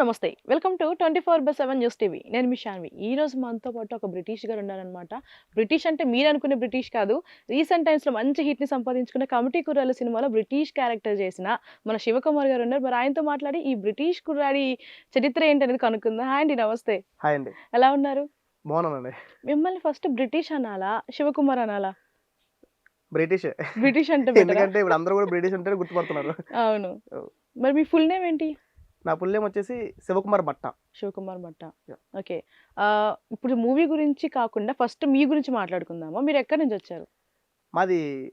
నమస్తే. Welcome to twenty four by seven news TV. నేను మీ షాన్వి. ఈ రోజు మనతో పాటు ఒక బ్రిటిష్ గారు ఉన్నారనమాట బ్రిటిష్ అంటే మీరు అనుకునే బ్రిటిష్ కాదు. రీసెంట్ టైమ్స్లో మంచి హిట్ని సంపాదించుకున్న కమిటీ కుర్రాల సినిమాలో బ్రిటిష్ క్యారెక్టర్ చేసిన మన శివకుమార్ గారు ఉన్నారు. మరి ఆయనతో మాట్లాడి ఈ బ్రిటిష్ కుర్రాడి చరిత్ర ఏంటనేది కనుక్కుందాం. హాయ్ అండి నమస్తే. హాయ్ అండి. ఎలా ఉన్నారు? బాగున్నానండి. మిమ్మల్ని ఫస్ట్ బ్రిటిష్ అనాలా? శివకుమార్ అనాలా? బ్రిటిష్. బ్రిటిష్ అంటే? ఎందుకంటే ఇప్పుడు అందరూ కూడా బ్రిటిష్ అంటే గుర్తుపడుతున్నారు. అవును. మరి మీ ఫుల్ నేమ్ ఏంటి? నా పుల్లేం వచ్చేసి శివకుమార్ భట్ట. శివకుమార్ భట్ట. ఓకే. ఇప్పుడు మూవీ గురించి కాకుండా ఫస్ట్ మీ గురించి మాట్లాడుకుందామా? మీరు ఎక్కడి నుంచి వచ్చారు? మాది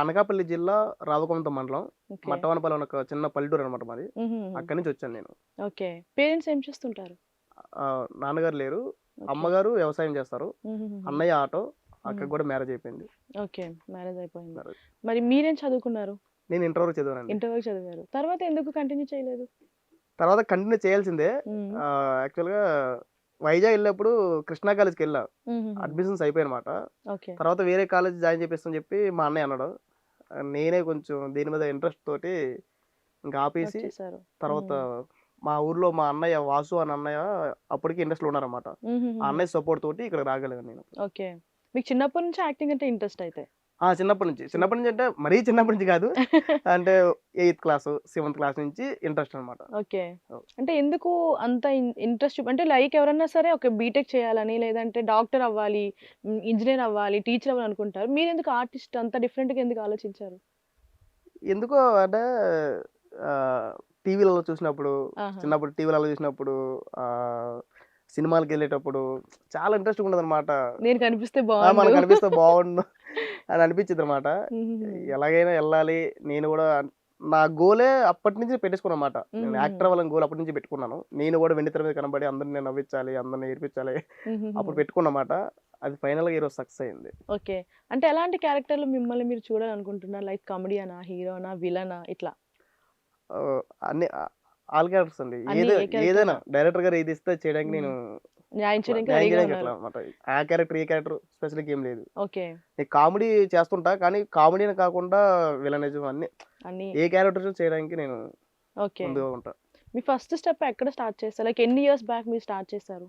అనకాపల్లి జిల్లా రావకొంత మండలం. మట్టవనపల్లి ఒక చిన్న పల్లెటూరు అనమాట మాది. అక్కడి నుంచి వచ్చాను నేను. ఓకే. పేరెంట్స్ ఏం చేస్తుంటారు? నాన్నగారు లేరు. అమ్మగారు వ్యవసాయం చేస్తారు. అన్నయ్య ఆటో అక్కకి మ్మ్. కూడా మ్యారేజ్ అయిపోయింది. ఓకే. మ్యారేజ్ అయిపోయింది. మరి మీరేం చదువుకున్నారు? నేను ఇంటర్ వరకు చదివానండి. ఇంటర్ వరకు చదివారు. తర్వాత ఎందుకు కంటిన్యూ చేయలేదు? తర్వాత కంటిన్యూ చేయాల్సిందే. మ్మ్. యాక్చువల్గా వైజాగ్ వెళ్ళినప్పుడు కృష్ణా కాలేజ్కి వెళ్ళా. అడ్మిషన్స్ అయిపోయాయన్నమాట. తర్వాత వేరే కాలేజ్ జాయిన్ చేపిస్తామని చెప్పి మా అన్నయ్య అన్నాడు. నేనే కొంచెం దీని మీద ఇంట్రెస్ట్ తోటి ఇంకా ఆపేసి తర్వాత మా ఊర్లో మా అన్నయ్య వాసు అని అన్నయ్య అప్పటికి ఇంట్రెస్ట్లో ఉన్నారన్నమాట. అన్నయ్య సపోర్ట్ తోటి ఇక్కడ రాగలిగాను నేను. ఓకే. మీకు చిన్నప్పటి నుంచి యాక్టింగ్ అంటే ఇంట్రెస్ట్ అయితే? ఆ! చిన్నప్పటి నుంచి. చిన్నప్పటి నుంచి అంటే మరీ చిన్నప్పటి నుంచి కాదు. అంటే ఎయిత్ క్లాస్ సెవెంత్ క్లాస్ నుంచి ఇంట్రెస్ట్ అనమాట ఓకే. అంటే ఎందుకు అంత ఇంట్రెస్ట్ అంటే లైక్ ఎవరన్నా సరే ఒక బీటెక్ చేయాలని లేదంటే డాక్టర్ అవ్వాలి ఇంజనీర్ అవ్వాలి టీచర్ అవ్వాలి అనుకుంటారు. మీరు ఎందుకు ఆర్టిస్ట్ అంత different గా ఎందుకు ఆలోచించారు? ఎందుకో అంటే టీవీలలో చూసినప్పుడు. చిన్నప్పుడు టీవీలలో చూసినప్పుడు సినిమాలకు వెళ్ళేటప్పుడు చాలా ఇంట్రెస్ట్ ఉండదు అనమాట నేను కనిపిస్తే మనకు బాగుండు. అనిపిస్తే బాగుండు. అని అనిపించింది అనమాట. ఎలాగైనా వెళ్ళాలి నేను కూడా నా గోలే అప్పటి నుంచి పెట్టేసుకున్నా అనమాట నేను. యాక్టర్ అవ్వాలని గోల్ అప్పటి నుంచి పెట్టుకున్నాను. నేను కూడా వెండి తెర మీద కనబడి అందరిని నేను నవ్వించాలి అందరిని ఏడిపించాలి మ్మ్. అప్పుడు పెట్టుకున్నమాట. అది ఫైనల్గా ఈరోజు సక్సెస్ అయింది. ఓకే. అంటే ఎలాంటి క్యారెక్టర్లు మిమ్మల్ని మీరు చూడాలనుకుంటున్నారు? లైక్ కామెడీనా హీరోనా విలనా ఇట్లా? అన్ని ఆల్ క్యారెక్టర్స్ అండి. ఏదో ఏదైనా డైరెక్టర్ గారు ఏది ఇస్తే చేయడానికి నేను న్యాయం చేయడానికి అట్లా అనమాట ఆ క్యారెక్టర్ ఏ క్యారెక్టర్ స్పెషల్ ఏం లేదు. ఓకే. నేను కామెడీ చేస్తుంటా కానీ కామెడీని కాకుండా విలనిజం అన్ని అన్ని. ఏ క్యారెక్టర్ చేయడానికి నేను ఓకే. ముందుగా ఉంటా. మీ ఫస్ట్ స్టెప్ ఎక్కడ స్టార్ట్ చేస్తారు లైక్ ఎన్ని ఇయర్స్ బ్యాక్ మీరు స్టార్ట్ చేశారు?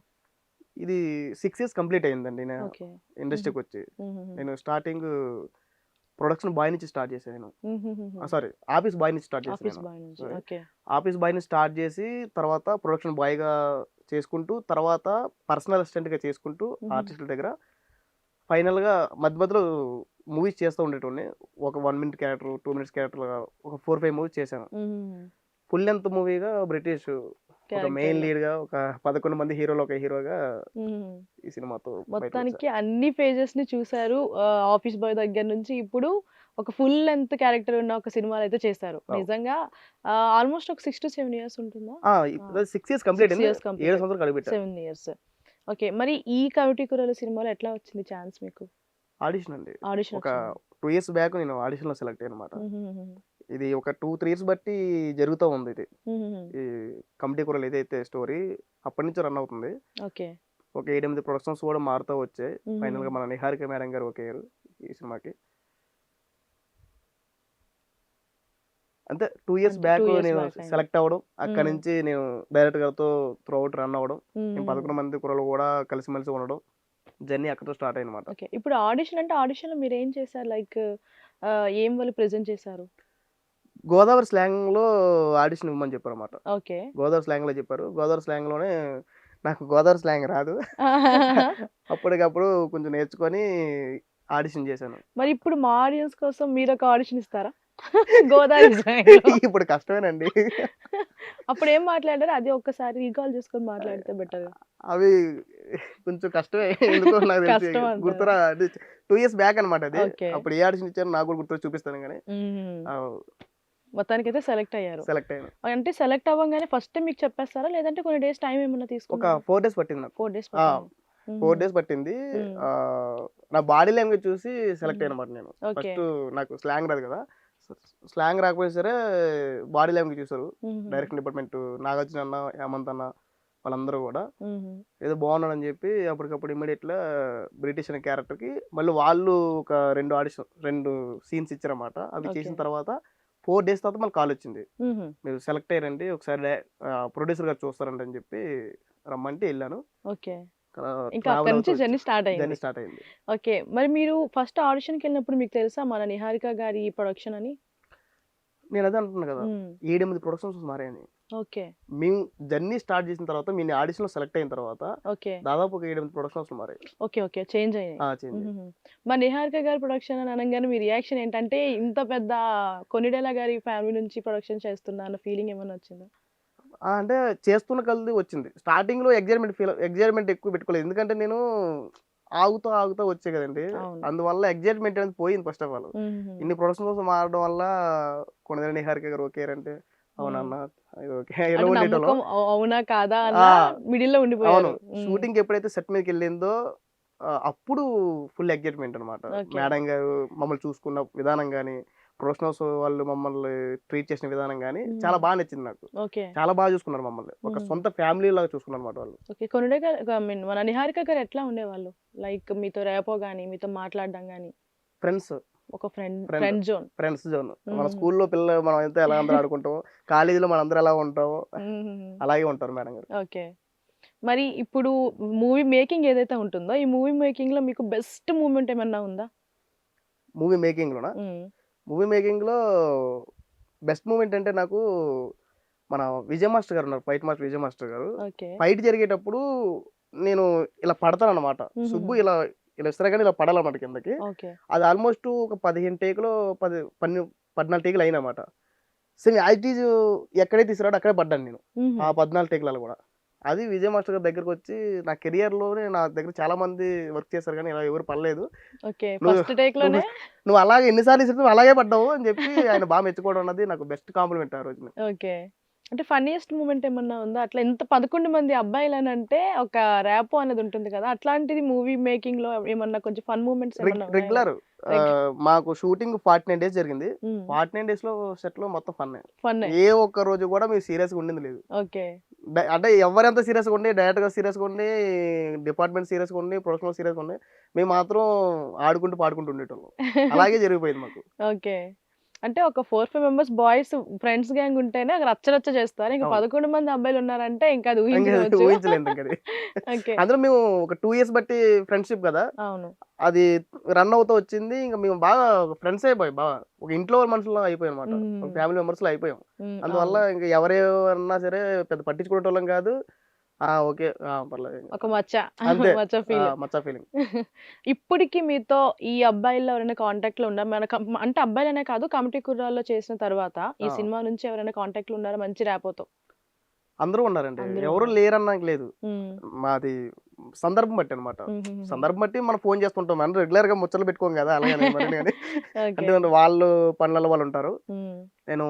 ఇది సిక్స్ ఇయర్స్ కంప్లీట్ అయిందండి నేను ఇండస్ట్రీకి వచ్చి. నేను స్టార్టింగ్ ప్రొడక్షన్ బాయ్ నుంచి స్టార్ట్ చేశాను సారీ ఆఫీస్ బాయ్ నుంచి స్టార్ట్ చేశాను ఆఫీస్ బాయ్ నుంచి స్టార్ట్ చేసి తర్వాత ప్రొడక్షన్ బాయ్గా చేసుకుంటూ తర్వాత పర్సనల్ అసిస్టెంట్గా చేసుకుంటూ. ఆర్టిస్టుల దగ్గర ఫైనల్గా మధ్య మధ్యలో మూవీస్ చేస్తూ ఉండేటోడిని. ఒక one minute character two minutes character ఒక ఫోర్ ఫైవ్ మూవీస్ చేశాను. ఫుల్ లెంత్ మూవీగా బ్రిటిష్ ఒక మెయిన్ లీడ్గా ఒక పదకొండు మంది హీరోలు ఒక హీరోగా ఈ సినిమాతో. మొత్తానికి అన్ని పేజెస్ని చూసారు ఆఫీస్ బాయ్ దగ్గర నుంచి ఇప్పుడు ఒక ఫుల్ లెంత్ క్యారెక్టర్ ఉన్న ఒక సినిమాలు అయితే చేశారు. నిజంగా ఆల్మోస్ట్ ఒక సిక్స్ టు సెవెన్ ఇయర్స్ ఉంటుందా? Six years complete seven years. Okay మరి ఈ కమిటీ కుర్రల సినిమాలో ఎట్లా వచ్చింది ఛాన్స్ మీకు? ఆడిషన్ అండి. ఆడిషన్ ఒక టూ ఇయర్స్ బ్యాక్ నేను ఆడిషన్లో సెలెక్ట్ అయ్యాను అనమాట ఇది ఒక టూ త్రీ ఇయర్స్ బట్టి జరుగుతూ ఉంది ఇది. ఈ కమిటీ కూరలు ఏదైతే స్టోరీ అప్పటి నుంచి రన్ అవుతుంది. ఓకే. ఒక ఏడెనిమిది ప్రొడక్షన్స్ కూడా మారుతూ వచ్చాయి. ఫైనల్గా మన నిహారిక మేడం గారు ఒక అయ్యారు ఈ సినిమాకి. అంతే టూ ఇయర్స్ అంటే బ్యాక్ నేను. సెలెక్ట్ అవ్వడం అక్కడ. నుంచి నేను డైరెక్టర్ గారితో త్రూ అవుట్ రన్ అవ్వడం మేము పదకొండు మంది కురలు కూడా కలిసిమెలిసి ఉండడం జర్నీ అక్కడతో స్టార్ట్ అయింది అనమాట ఓకే. ఇప్పుడు ఆడిషన్ అంటే ఆడిషన్లో మీరు ఏం చేశారు? లైక్ ఏం వాళ్ళు ప్రెజెంట్ చేశారు? గోదావరి స్లాంగ్లో ఆడిషన్ ఇవ్వమని చెప్పారు అనమాట ఓకే. గోదావరి స్లాంగ్లో చెప్పారు. గోదావరి స్లాంగ్లోనే నాకు గోదావరి స్లాంగ్ రాదు. అప్పటికప్పుడు కొంచెం నేర్చుకొని ఆడిషన్ చేశాను. మరి ఇప్పుడు మా ఆడియన్స్ కోసం మీరు ఒక ఆడిషన్ ఇస్తారా? గోదావరి. ఇప్పుడు కష్టమేనండి. అప్పుడు ఏం మాట్లాడారు? అది ఒక్కసారి రీకాల్ చేసుకొని మాట్లాడితే బెటర్ అవి కొంచెం కష్టమే. ఎందుకో నాకు తెలిసి? గుర్తురా టూ ఇయర్స్ బ్యాక్ అనమాట అది. అప్పుడు ఏ ఆడిషన్ ఇచ్చారు నాకు కూడా గుర్తు చూపిస్తాను కానీ. మొత్తానికి అయితే సెలెక్ట్ అయ్యారు. సెలెక్ట్ అయ్యాను అంటే సెలెక్ట్ అవ్వగానే ఫస్ట్ మీకు చెప్పేస్తారా? లేదంటే కొన్ని డేస్ టైం ఏమన్నా ఒక తీసుకున్నారా ఫోర్ డేస్ పట్టింది నాకు. ఫోర్ డేస్ ఫోర్ డేస్ పట్టింది. నా బాడీ లాంగ్వేజ్ చూసి సెలెక్ట్ మ్మ్. అయ్యాను అనమాట నేను. ఫస్ట్ నాకు స్లాంగ్ రాదు కదా. స్లాంగ్ రాకపోయినా సరే బాడీ లాంగ్వేజ్ చూసారు డైరెక్షన్ డిపార్ట్మెంట్ నాగార్జున అన్న హేమంత్ అన్న వాళ్ళందరూ కూడా. ఏదో బాగున్నాడని చెప్పి అప్పటికప్పుడు ఇమ్మీడియట్గా బ్రిటిష్ అనే క్యారెక్టర్కి మళ్ళీ వాళ్ళు ఒక రెండు ఆడిషన్ రెండు సీన్స్ ఇచ్చారన్నమాట. అవి. చేసిన తర్వాత ఫోర్ డేస్ తర్వాత మళ్ళీ కాల్ వచ్చింది. మీరు సెలెక్ట్ అయ్యారండి ఒకసారి ప్రొడ్యూసర్ గారు చూస్తారంట అని చెప్పి రమ్మంటే వెళ్ళాను. ఓకే. ఇంకా అక్కడ నుంచి జర్నీ స్టార్ట్ అయింది. జర్నీ స్టార్ట్ అయింది. ఓకే మరి మీరు ఫస్ట్ ఆడిషన్కి వెళ్ళినప్పుడు మీకు తెలుసా మన నిహారిక గారి ప్రొడక్షన్ అని? నేను అదే అంటున్నాను కదా. ఏడెనిమిది ప్రొడక్షన్స్ మారాయని ఓకే. మేము జర్నీ స్టార్ట్ చేసిన తర్వాత మీ ఆడిషన్లో సెలెక్ట్ అయిన తర్వాత ఓకే. దాదాపు ఒక ఏడెనిమిది ప్రొడక్షన్స్ మారాయి. ఓకే ఓకే చేంజ్ అయ్యాయి. మరి నిహారిక గారి ప్రొడక్షన్ అని అనగానే మీ రియాక్షన్ ఏంటంటే ఇంత పెద్ద కొనిడేలా గారి ఫ్యామిలీ నుంచి ప్రొడక్షన్ చేస్తున్నా అన్న ఫీలింగ్ ఏమైనా వచ్చిందా? అంటే చేస్తున్న కలిది వచ్చింది. స్టార్టింగ్లో ఎగ్జైట్మెంట్ ఫీల్ ఎగ్జైట్మెంట్ ఎక్కువ పెట్టుకోలేదు. ఎందుకంటే నేను ఆగుతూ ఆగుతూ వచ్చే కదండి. అందువల్ల ఎగ్జైట్మెంట్ అనేది పోయింది ఫస్ట్ ఆఫ్ ఆల్. ఇన్ని ప్రొడక్షన్ కోసం మారడం వల్ల కొనదని నిహారిక గారు ఓకే అంటే అవునన్న అవునా కాదా అన్న ఆ, మిడిల్లో అవును. షూటింగ్ ఎప్పుడైతే సెట్ మీదకి వెళ్ళిందో అప్పుడు ఫుల్ ఎగ్జైట్మెంట్ అనమాట. మేడం గారు మమ్మల్ని చూసుకున్న విధానం కానీ ప్రొఫెషనల్స్ వాళ్ళు మమ్మల్ని ట్రీట్ చేసిన విధానం కానీ. చాలా బాగా నచ్చింది నాకు. ఓకే. చాలా బాగా చూసుకున్నారు మమ్మల్ని. ఒక. సొంత ఫ్యామిలీ లాగా చూసుకున్నారు అనమాట వాళ్ళు కొనుడే మీన్ నిహారిక గారు ఎట్లా ఉండేవాళ్ళు? లైక్ మీతో రేపో గానీ మీతో మాట్లాడడం గానీ? ఫ్రెండ్స్. ఒక friend. Friend. Zone. Friends zone. మన. స్కూల్లో పిల్లలు మనం ఎంత ఎలా అందరూ ఆడుకుంటాం కాలేజీలో మన అందరూ ఎలా ఉంటాం అలాగే ఉంటారు మేడం గారు. ఓకే. మరి ఇప్పుడు మూవీ మేకింగ్ ఏదైతే ఉంటుందో ఈ మూవీ మేకింగ్లో మీకు బెస్ట్ మూమెంట్ ఏమన్నా ఉందా? మూవీ మేకింగ్ లోనా. మూవీ మేకింగ్లో బెస్ట్ మూమెంట్ అంటే నాకు మన విజయ్ మాస్టర్ గారు ఉన్నారు ఫైట్ మాస్టర్ విజయ్ మాస్టర్ గారు. ఫైట్ జరిగేటప్పుడు నేను ఇలా పడతాను అనమాట. సుబ్బు ఇలా ఇలా ఇస్తారు కానీ ఇలా పడాలన్నమాట కిందకి. అది ఆల్మోస్ట్ ఒక పదిహేను టేకులో పది పన్నె పద్నాలుగు టేకులు అయినమాట. సేమ్ యాజిటీజ్ ఎక్కడైతే తీసుకురాడో అక్కడే పడ్డాను నేను. ఆ పద్నాలుగు టేకులలో కూడా. అది విజయ్ మాస్టర్ గారి దగ్గరకు వచ్చి నా కెరియర్లోనే నా దగ్గర చాలా మంది వర్క్ చేశారు కానీ ఇలా ఎవరు పడలేదు. నువ్వు- అలాగే ఎన్నిసార్లు నువ్వు అలాగే పడ్డావు అని చెప్పి ఆయన బాగా మెచ్చుకోవడం అన్నది నాకు బెస్ట్ కాంప్లిమెంట్ ఆ రోజు. ఓకే. అంటే ఫన్నీయెస్ట్ మూమెంట్ ఏమన్నా ఉందా? అట్లా ఎంత పదకొండు మంది అబ్బాయిలు అని అంటే ఒక ర్యాపో అనేది ఉంటుంది కదా? అట్లాంటిది మూవీ మేకింగ్లో ఏమన్నా కొంచెం ఫన్ మూమెంట్స్ ఏమన్నా రెగ్యులర్. మాకు షూటింగ్ ఫార్టీ నైన్ డేస్ జరిగింది. ఫార్టీ నైన్ డేస్లో సెట్లో మొత్తం ఫన్ ఫన్ ఏ ఒక్క రోజు కూడా మీరు సీరియస్గా ఉండింది లేదు. ఓకే. డ- అంటే ఎవరెంత సీరియస్గా ఉండి డైరెక్టర్గా సీరియస్గా ఉండి డిపార్ట్మెంట్ సీరియస్గా ఉండి ప్రొఫెషనల్ సీరియస్గా ఉండి మేము మాత్రం ఆడుకుంటూ పాడుకుంటూ ఉండేటోళ్ళం. అలాగే జరిగిపోయింది మాకు. ఓకే. అంటే ఒక four five members boys friends gang ఉంటేనే అక్కడ రచ్చరచ్చ చేస్తారు. ఇంకా. పదకొండు మంది అబ్బాయిలు ఉన్నారంటే ఇంకా అది ఊహించలేదు అందులో మేము ఒక టూ ఇయర్స్ బట్టి ఫ్రెండ్షిప్ కదా. అవును. అది రన్ అవుతూ వచ్చింది. ఇంకా మేము బాగా ఫ్రెండ్స్ అయిపోయి. బాగా ఒక ఇంట్లో మనుషుల్లో అయిపోయాం అనమాట. ఫ్యామిలీ మెంబర్స్లో అయిపోయాం. అందువల్ల. ఇంకా ఎవరేమన్నా సరే పెద్ద పట్టించుకునే వాళ్ళం కాదు. ఓకే. పర్లేదు ఒక మచ్చ. అంతే. మచ్చ ఫీల్ మచ్చా ఫీలింగ్. ఇప్పటికి మీతో ఈ అబ్బాయిల్లో ఎవరైనా కాంటాక్ట్లో ఉన్నారు? మన అంటే అబ్బాయిలనే కాదు కమిటీ కుర్రాల్లో చేసిన తర్వాత ఈ. సినిమా నుంచి ఎవరైనా కాంటాక్ట్లో ఉన్నారా? మంచి ర్యాపోతో. అందరూ ఉన్నారండి. ఎవరు. లేరన్నాక లేదు. మాది సందర్భం బట్టి అనమాట సందర్భం బట్టి మనం ఫోన్ చేస్తుంటాం. మనం రెగ్యులర్గా ముచ్చట్లు పెట్టుకోం కదా అలాగే అంటే వాళ్ళు పనులలో వాళ్ళు ఉంటారు. నేను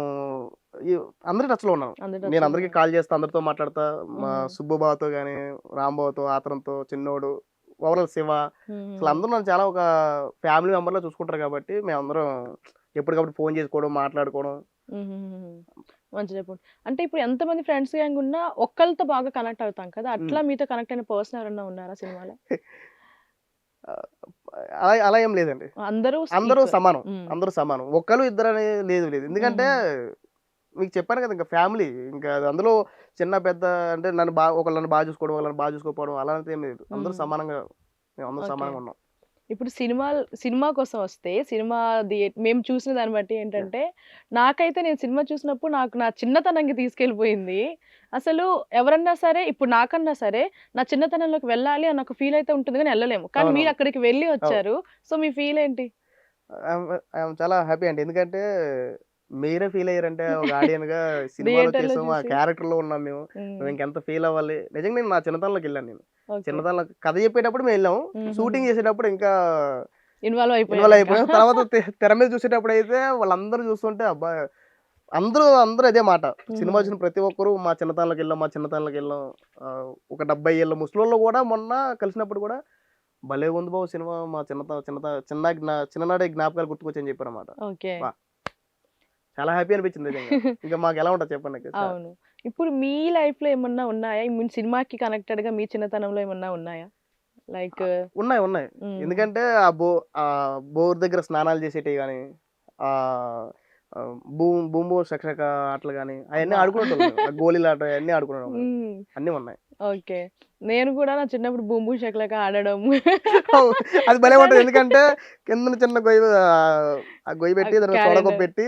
అందరి టచ్లో ఉన్నాను. నేను అందరికి కాల్ చేస్తా అందరితో మాట్లాడతా. మా. సుబ్బుబావతో గానీ రాంబావతో ఆతరంతో చిన్నోడు ఓవరాల్ శివ. అసలు అందరూ నన్ను చాలా ఒక ఫ్యామిలీ మెంబర్లో చూసుకుంటారు కాబట్టి మేమందరం ఎప్పటికప్పుడు ఫోన్ చేసుకోవడం మాట్లాడుకోవడం. మంచి చెప్పండి అంటే ఇప్పుడు ఎంతమంది ఫ్రెండ్స్ గ్యాంగ్ ఉన్నా ఒక్కరితో బాగా కనెక్ట్ అవుతాం కదా అట్లా మీతో కనెక్ట్ అయిన పర్సన్ ఎవరన్నా ఉన్నారా సినిమాలో? అలా అలా ఏం లేదండి. అందరూ అందరూ. సమానం. అందరూ సమానం. ఒక్కరు ఇద్దరు అనేది లేదు లేదు. ఎందుకంటే మీకు చెప్పాను కదా ఇంకా ఫ్యామిలీ ఇంకా అది అందులో చిన్న పెద్ద అంటే నన్ను బాగా ఒకళ్ళని బాగా చూసుకోవడం వాళ్ళని బాగా చూసుకోకపోవడం అలాంటి ఏం లేదు. అందరూ. సమానంగా అందరూ. సమానంగా ఉన్నాం. ఇప్పుడు సినిమా సినిమా కోసం వస్తే సినిమా మేము చూసిన దాన్ని బట్టి ఏంటంటే నాకైతే నేను సినిమా చూసినప్పుడు నాకు నా చిన్నతనంకి తీసుకెళ్ళిపోయింది. అసలు ఎవరన్నా సరే ఇప్పుడు నాకన్నా సరే నా చిన్నతనంలోకి వెళ్ళాలి అన్న ఒక ఫీల్ అయితే ఉంటుంది కానీ వెళ్ళలేము. కానీ. మీరు అక్కడికి వెళ్ళి వచ్చారు. సో మీ ఫీల్ ఏంటి? చాలా హ్యాపీ అండి. ఎందుకంటే మీరే ఫీల్ అయ్యారంటే ఒక ఆడియన్గా సినిమాలో చేసాము ఆ. క్యారెక్టర్లో ఉన్నాం మేము. మేము ఇంకెంత ఫీల్ అవ్వాలి? నిజంగా నేను నా చిన్నతనంలోకి వెళ్ళాను నేను. Okay. చిన్నతనంలో కథ చెప్పేటప్పుడు మేము వెళ్ళాము. షూటింగ్ చేసేటప్పుడు ఇంకా ఇన్వాల్వ్ అయిపోయారు ఇన్వాల్వ్. అయిపోయాం తర్వాత తెర మీద చూసేటప్పుడు అయితే వాళ్ళందరూ చూస్తుంటే అబ్బా అందరూ అందరూ అదే మాట సినిమా. చూసిన ప్రతి ఒక్కరు మా చిన్నతనంలోకి వెళ్ళాం మా చిన్నతనంలోకి వెళ్ళాం ఒక డెబ్బై ఏళ్ళ ముసలోళ్ళు కూడా మొన్న కలిసినప్పుడు కూడా భలే ఉంది బాబు సినిమా మా చిన్నత చిన్నత చిన్న జ్ఞా చిన్ననాడే జ్ఞాపకాలు గుర్తుకొచ్చని చెప్పారు అన్నమాట ఓకే వా. చాలా హ్యాపీ అనిపించింది ఇంకా మాకు ఎలా ఉంటుంది చెప్పండి. అవును. ఇప్పుడు మీ లైఫ్లో ఏమన్నా ఉన్నాయా? మీ సినిమాకి కనెక్టెడ్గా మీ చిన్నతనంలో ఏమన్నా ఉన్నాయా? లైక్ ఉన్నాయి ఉన్నాయి. ఎందుకంటే ఆ బో ఆ బోర్ దగ్గర స్నానాలు చేసేటివి కానీ ఆ భూమ్ భూమ్ శక్షక ఆటలు కానీ అవన్నీ ఆడుకునేటోళ్ళం గోళీలు ఆట అవన్నీ ఆడుకునేవాళ్ళం మ్మ్. అన్నీ ఉన్నాయి. ఓకే నేను కూడా నా చిన్నప్పుడు బూంబూ షక్లక ఆడడం అది భలే ఉంటుంది ఎందుకంటే కింద చిన్న గొయ్యి ఆ, ఆ గొయ్యి పెట్టి దాంట్లో Calendar. సొడకొప్పు పెట్టి.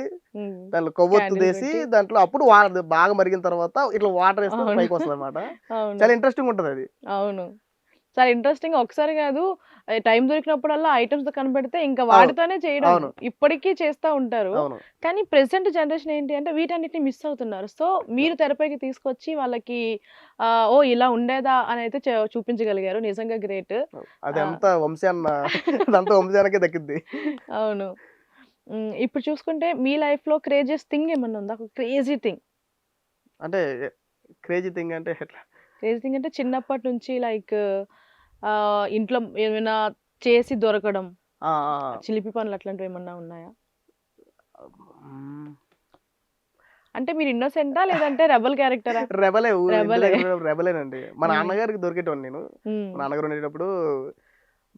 దాంట్లో కొవ్వొత్తు Candle వేసి పెట్టి. దాంట్లో అప్పుడు వా- బాగా మరిగిన తర్వాత ఇట్లా వాటర్ వేస్తే అవును. పైకి వస్తుంది అనమాట అవును చాలా ఇంట్రెస్టింగ్ ఉంటుంది అది అవును చాలా ఇంట్రెస్టింగ్ ఒకసారి కాదు టైం దొరికినప్పుడల్లా ఐటమ్స్ కనపెడితే ఇంకా వాటితోనే చేయడం. ఇప్పటికీ చేస్తూ ఉంటారు. కానీ ప్రెసెంట్ జనరేషన్ ఏంటి అంటే వీటన్నిటిని మిస్ అవుతున్నారు. సో మీరు తెరపైకి తీసుకొచ్చి వాళ్ళకి ఓ ఇలా ఉండేదా? అని అయితే చూపించగలిగారు. నిజంగా గ్రేట్ వంశాన్న అదంతా వంశానికే దక్కింది అవును. ఇప్పుడు చూసుకుంటే మీ లైఫ్లో క్రేజియస్ థింగ్ ఏమన్నా ఉందా? క్రేజీ థింగ్ అంటే క్రేజీ థింగ్ అంటే ఎట్లా? క్రేజీ థింగ్ అంటే చిన్నప్పటి నుంచి లైక్ ఇంట్లో ఏమైనా చేసి దొరకడం. చిలిపి పనులు అట్లాంటివి ఏమన్నా ఉన్నాయా. అంటే మీరు ఇన్నోసెంటా లేదంటే రెబల్ క్యారెక్టరా? రెబలే రెబలేనండి. మా. నాన్నగారికి దొరికేటోని నేను. మా నాన్నగారు ఉండేటప్పుడు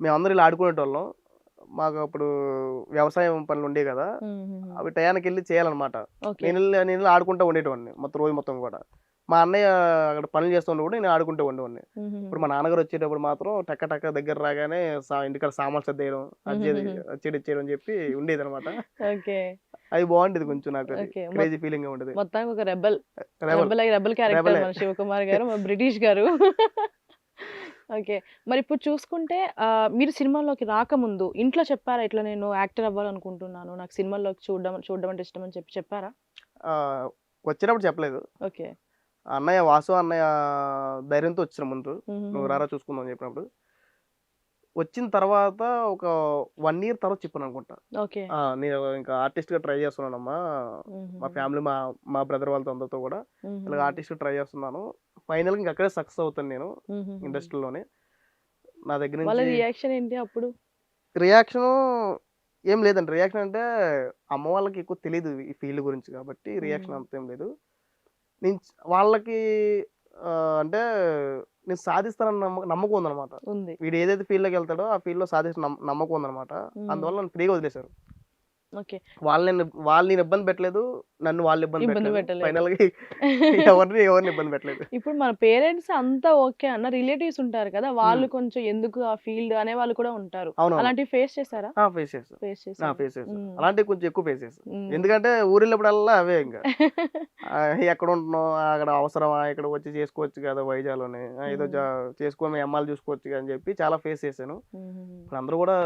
మేమందరూ ఇలా ఆడుకునేటోళ్ళం. మాకు అప్పుడు వ్యవసాయం పనులు ఉండేవి కదా అవి టయానికి వెళ్ళి చేయాలన్నమాట. నేను నేను ఆడుకుంటూ ఉండేటోడిని మొత్తం రోజు మొత్తం కూడా. మా అన్నయ్య అక్కడ పనులు చేస్తుండే కూడా నేను ఆడుకుంటూ ఉండేవాడిని. ఇప్పుడు మా నాన్నగారు వచ్చేటప్పుడు మాత్రం టక్క టక్క దగ్గర రాగానే ఇంటికాడ సామాన్లు సర్దేయడం అచ్చేది అచ్చేది ఇచ్చేయడం చెప్పి ఉండేది అనమాట అది బాగుండేది కొంచెం నాకు క్రేజీ ఫీలింగ్ ఉండేది. మొత్తానికి ఒక రెబల్ రెబల్ రెబల్ క్యారెక్టర్. మన శివకుమార్ గారు మన బ్రిటిష్ గారు. ఓకే. మరి ఇప్పుడు చూసుకుంటే మీరు సినిమాల్లోకి రాకముందు ఇంట్లో చెప్పారా ఇట్లా నేను యాక్టర్ అవ్వాలనుకుంటున్నాను నాకు సినిమాల్లోకి చూడడం చూడడం అంటే ఇష్టం అని చెప్పి చెప్పారా? వచ్చినప్పుడు చెప్పలేదు. ఓకే. అన్నయ్య వాసు అన్నయ్య ధైర్యంతో వచ్చిన ముందు నువ్వు రారా చూసుకుందాం అని చెప్పినప్పుడు వచ్చిన తర్వాత ఒక వన్ ఇయర్ తర్వాత చెప్పాను అనుకుంటా. నేను ఇంకా ఆర్టిస్ట్గా ట్రై చేస్తున్నానమ్మా. మా ఫ్యామిలీ మా మా బ్రదర్ వాళ్ళతో అందరితో కూడా ఇలాగ ఆర్టిస్ట్ ట్రై చేస్తున్నాను. ఫైనల్ ఇంకా అక్కడే సక్సెస్ అవుతాను నేను ఇండస్ట్రీలోనే నా దగ్గర నుంచి రియాక్షన్ ఏంటి అప్పుడు? రియాక్షన్ ఏం లేదండి. రియాక్షన్ అంటే అమ్మ వాళ్ళకి ఎక్కువ తెలియదు ఈ ఫీల్డ్ గురించి కాబట్టి రియాక్షన్. అంత ఏం లేదు. నేను వాళ్ళకి అంటే నేను సాధిస్తానన్న నమ్మ- నమ్మకం ఉందన్నమాట. ఉంది. వీడు ఏదైతే ఫీల్డ్లోకి వెళ్తాడో ఆ ఫీల్డ్లో సాధిస్తున్న నమ్మ- నమ్మకం ఉందన్నమాట. మ్మ్. అందువల్ల నన్ను ఫ్రీగా వదిలేశారు. వాళ్ళని వాళ్ళు నేను ఇబ్బంది పెట్టలేదు నన్ను వాళ్ళు ఇబ్బంది పెట్టలేదు. పెట్టలేదు. ఫైనల్గా ఎవరిని ఎవరిని ఇబ్బంది పెట్టలేదు. ఇప్పుడు మన పేరెంట్స్ అంతా ఓకే అన్న రిలేటివ్స్ ఉంటారు కదా వాళ్ళు కొంచెం ఎందుకు ఆ ఫీల్డ్ అనే వాళ్ళు కూడా ఉంటారు. అలాంటివి ఫేస్ చేశారా? ఫేస్ చేశారు. ఫేస్ మ్మ్. అలాంటివి కొంచెం ఎక్కువ ఫేస్ మ్మ్. ఎందుకంటే ఊరిళ్ళప్పుడల్లా అవే ఇంకా. ఎక్కడ ఉంటున్నావు? అక్కడ అవసరమా? ఇక్కడ వచ్చి చేసుకోవచ్చు కదా వైజాగ్లోనే. ఏదో చేసుకొని అమ్మాయిలు చూసుకోవచ్చు అని చెప్పి చాలా ఫేస్ చేశాను. అందరూ కూడా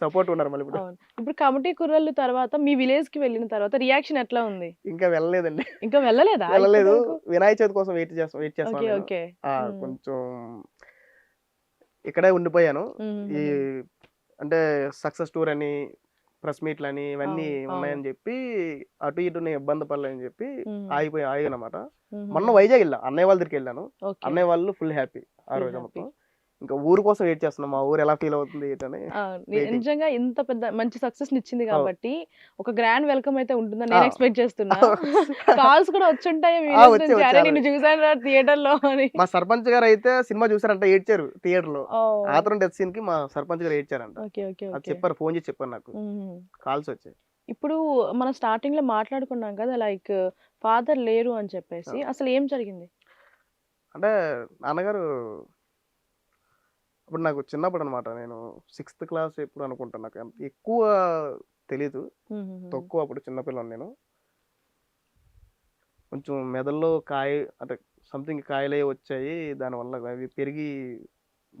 సపోర్ట్ ఉన్నారు మళ్ళీ ఇప్పుడు ఇప్పుడు కమిటీ కుర్రలు తర్వాత మీ విలేజ్కి వెళ్ళిన తర్వాత రియాక్షన్ ఎట్లా ఉంది ఇంకా వెళ్ళలేదండి ఇంకా వెళ్ళలేదా వెళ్ళలేదు? వినాయక చవితి కోసం వెయిట్ చేస్తాం వెయిట్ మ్మ్. కొంచెం ఇక్కడే ఉండిపోయాను. ఈ అంటే సక్సెస్ టూర్ అని ప్రెస్ మీట్లు అని ఇవన్నీ. ఉన్నాయని చెప్పి అటు ఇటు నేను ఇబ్బంది పడలేని చెప్పి. ఆగిపోయి ఆగానమాట. మొన్న వైజాగ్ వెళ్ళా అన్నయ్య వాళ్ళ దగ్గరికి వెళ్ళాను. అన్నయ్య వాళ్ళు ఫుల్ హ్యాపీ ఆ రోజు. మొత్తం ఇంకా ఊరు కోసం వెయిట్ చేస్తున్నాం. మా ఊరు ఎలా ఫీల్ అవుతుంది ఏంటని. నిజంగా ఇంత పెద్ద మంచి సక్సెస్ ఇచ్చింది కాబట్టి ఒక గ్రాండ్ వెల్కమ్ అయితే ఉంటుందని నేను. ఎక్స్పెక్ట్ చేస్తున్నా. కాల్స్ కూడా వచ్చుంటాయి. నిన్ను చూసాను థియేటర్లో అని. మా సర్పంచ్ గారు అయితే సినిమా చూసారంట ఏడ్చారు థియేటర్లో ఆతరం డెత్ సీన్కి మా సర్పంచ్ గారు ఏడ్చారంట. ఓకే ఓకే అది ఓకే. చెప్పారు ఫోన్ చేసి చెప్పారు నాకు. కాల్స్ వచ్చాయి. ఇప్పుడు మనం స్టార్టింగ్లో మాట్లాడుకున్నాం కదా లైక్ ఫాదర్ లేరు అని చెప్పేసి అసలు ఏం జరిగింది? అంటే నాన్నగారు ఇప్పుడు నాకు చిన్నప్పుడు అనమాట నేను సిక్స్త్ క్లాస్ ఎప్పుడు అనుకుంటాను నాకు ఎక్కువ తెలీదు. తక్కువ అప్పుడు చిన్నపిల్లని నేను. కొంచెం మెదడులో కాయ అంటే సంథింగ్ కాయలే వచ్చాయి దానివల్ల అవి పెరిగి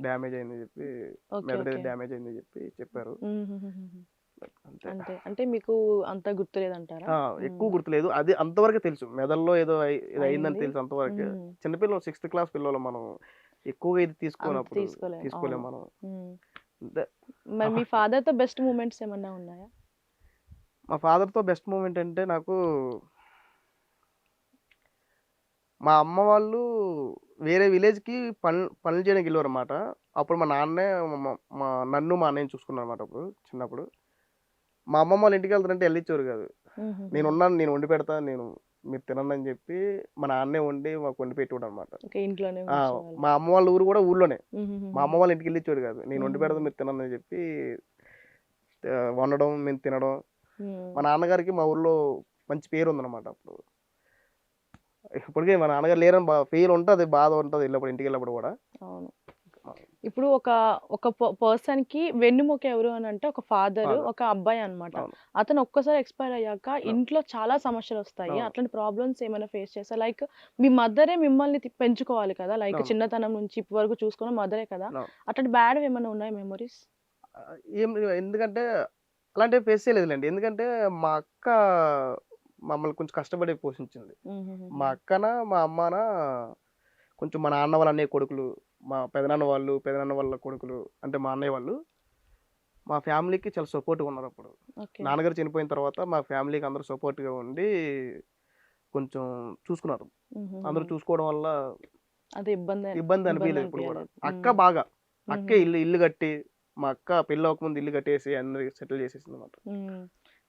డ్యామేజ్ అయిందని చెప్పి మెదడు డ్యామేజ్ అయిందని చెప్పి చెప్పారు. అంతే. అంటే మీకు అంత గుర్తులేదంటారా? ఎక్కువ గుర్తులేదు. అది అంతవరకే తెలుసు. మెదడులో ఏదో ఇది అయిందని అయింది. తెలుసు అంతవరకే. చిన్నపిల్లలు సిక్స్త్ క్లాస్ పిల్లలు మనం ఎక్కువగా ఇది తీసుకోనప్పుడు తీసుకోలేం, తీసుకోలేం అవును. మనం. మ్మ్. మరి మీ father తో బెస్ట్ మూమెంట్స్ ఏమన్నా ఉన్నాయా? మా ఫాదర్తో బెస్ట్ మూమెంట్ అంటే నాకు మా అమ్మ వాళ్ళు వేరే విలేజ్కి పనులు పనులు చేయడానికి వెళ్ళారు అనమాట అప్పుడు మా నాన్నే మా- మా నన్ను మా అన్నయ్యని చూసుకున్నాను అనమాట అప్పుడు చిన్నప్పుడు. మా అమ్మమ్మ వాళ్ళ ఇంటికి వెళ్తారంటే వెళ్ళిచ్చారు కాదు. మ్మ్. నేను ఉన్నాను నేను వండి పెడతా నేను మీరు తినండి అని చెప్పి మా నాన్నే వండి మాకు వండి పెట్టేవాడు అనమాట ఇంట్లోనే. మా అమ్మ వాళ్ళ ఊరు కూడా ఊర్లోనే మ్మ్. మా అమ్మ వాళ్ళ ఇంటికి వెళ్ళిచ్చాడు కాదు నేను వండి మ్మ్. మీరు తినండి అని చెప్పి వండడం మేము తినడం. మా నాన్నగారికి మా ఊర్లో మంచి పేరు ఉందన్నమాట అప్పుడు ఇప్పటికే మా నాన్నగారు లేరని బా ఫీల్ ఉంటుంది బాధ ఉంటుంది వెళ్ళినప్పుడు ఇంటికి వెళ్ళినప్పుడు కూడా అవును ఇప్పుడు ఒక ఒక పర్సన్కి వెన్నుముక ఎవరు అని అంటే ఒక ఫాదర్. ఒక అబ్బాయి అన్నమాట అవును. అతను ఒక్కసారి ఎక్స్పైర్ అయ్యాక ఇంట్లో చాలా సమస్యలు వస్తాయి. అట్లాంటి ప్రాబ్లమ్స్ ఏమైనా ఫేస్ చేస్తా లైక్ మీ మదరే మిమ్మల్ని పెంచుకోవాలి కదా లైక్. చిన్నతనం నుంచి ఇప్పటి వరకు చూసుకున్న మదరే కదా. అట్లాంటి బ్యాడ్ ఏమైనా ఉన్నాయి మెమరీస్ ఏం ఎందుకంటే అలాంటివి ఫేస్ చేయలేదులేండి ఎందుకంటే మా అక్క మమ్మల్ని కొంచెం కష్టపడి పోషించింది మా అక్కన మా అమ్మన కొంచెం మా నాన్న వాళ్ళ అన్నయ్య కొడుకులు మా పెదనాన్న వాళ్ళు పెదనాన్న వాళ్ళ కొడుకులు అంటే మా అన్నయ్య వాళ్ళు మా ఫ్యామిలీకి చాలా సపోర్ట్గా ఉన్నారు అప్పుడు. నాన్నగారు చనిపోయిన తర్వాత మా ఫ్యామిలీకి అందరూ సపోర్ట్గా ఉండి కొంచెం చూసుకున్నారు. అందరూ చూసుకోవడం వల్ల అదే ఇబ్బంది ఇబ్బంది అనిపించలేదు ఇప్పుడు కూడా. అక్క బాగా అక్క. ఇల్లు ఇల్లు కట్టి మా అక్క పెళ్ళి అవ్వకముందు ఇల్లు కట్టేసి అన్ని సెటిల్ చేసేసింది అనమాట.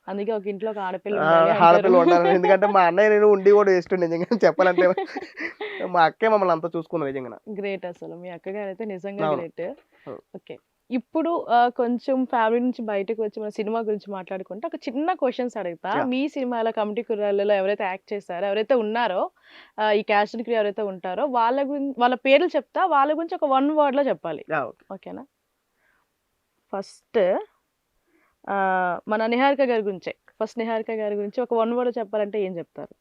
అందుకే ఒక ఇంట్లో ఒక ఆడపిల్ల ఆడపిల్ల. ఉండాలి. ఎందుకంటే మా అన్నయ్య నేను ఉండి కూడా నిజంగా చెప్పాలంటే. మా అక్కే మమ్మల్ని అంతా చూసుకున్నది నిజంగా గ్రేట్ అసలు. మీ అక్కగారు అయితే నిజంగా. గ్రేట్. ఓకే. ఇప్పుడు కొంచెం ఫ్యామిలీ నుంచి బయటకు వచ్చి మన సినిమా గురించి మాట్లాడుకుంటే ఒక చిన్న క్వశ్చన్స్ అడుగుతా. మీ సినిమాలో కమిటీ కుర్రాళ్ళలో ఎవరైతే యాక్ట్ చేశారో ఎవరైతే ఉన్నారో ఈ క్యాస్ట్ క్రియ ఎవరైతే ఉంటారో వాళ్ళ గురించి వాళ్ళ పేర్లు చెప్తా. వాళ్ళ గురించి ఒక వన్ వర్డ్లో చెప్పాలి. ఓకేనా? ఫస్ట్ మన నిహారిక గారి గురించే. ఫస్ట్ నిహారిక గారి గురించి ఒక వన్ వర్డ్ చెప్పాలంటే ఏం చెప్తారు?